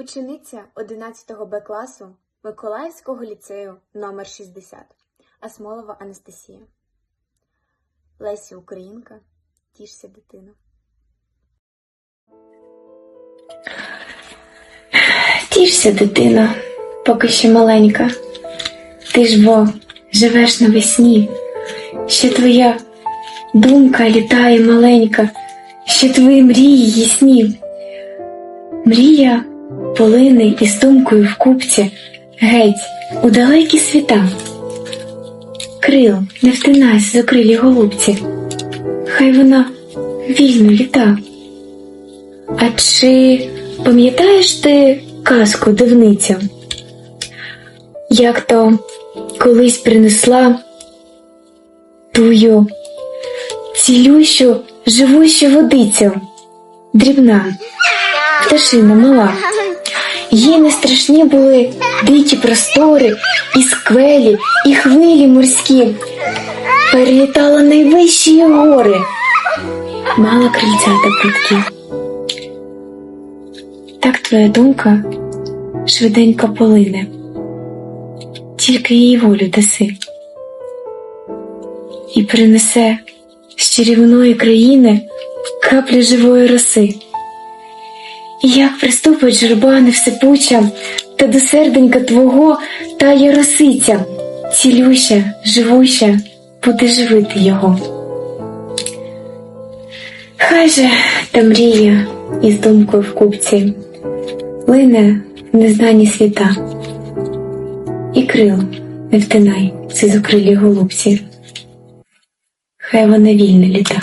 Учениця 11 Б класу Миколаївського ліцею номер 60 Асмолова Анастасія. Лесі Українка, тішся дитино. Тішся, дитина, поки ще маленька. Ти ж бо живеш навесні, ще твоя думка літає маленька, ще твої мрії ясні. Мрія полине із думкою в купці геть у далекі світа. Крил, не втинайся з окрилі голубці, хай вона вільно літа. А чи пам'ятаєш ти казку дивниця? Як то колись принесла твою цілющу, живущу водицю, дрібна, пташина мала. Їй не страшні були дикі простори, і сквелі, і хвилі морські. Перелітала найвищі гори, мала крильця та прутки. Так твоя думка швиденько полине, тільки їй волю даси, і принесе з чарівної країни краплю живої роси. Як приступить журба невсипуча, та до серденька твого тає росиця, цілюща, живуща, буде живити його. Хай же та мрія із думкою в купці лине в незнані світа, і крил не втинай ці зокрилі голубці, хай вона вільне літа.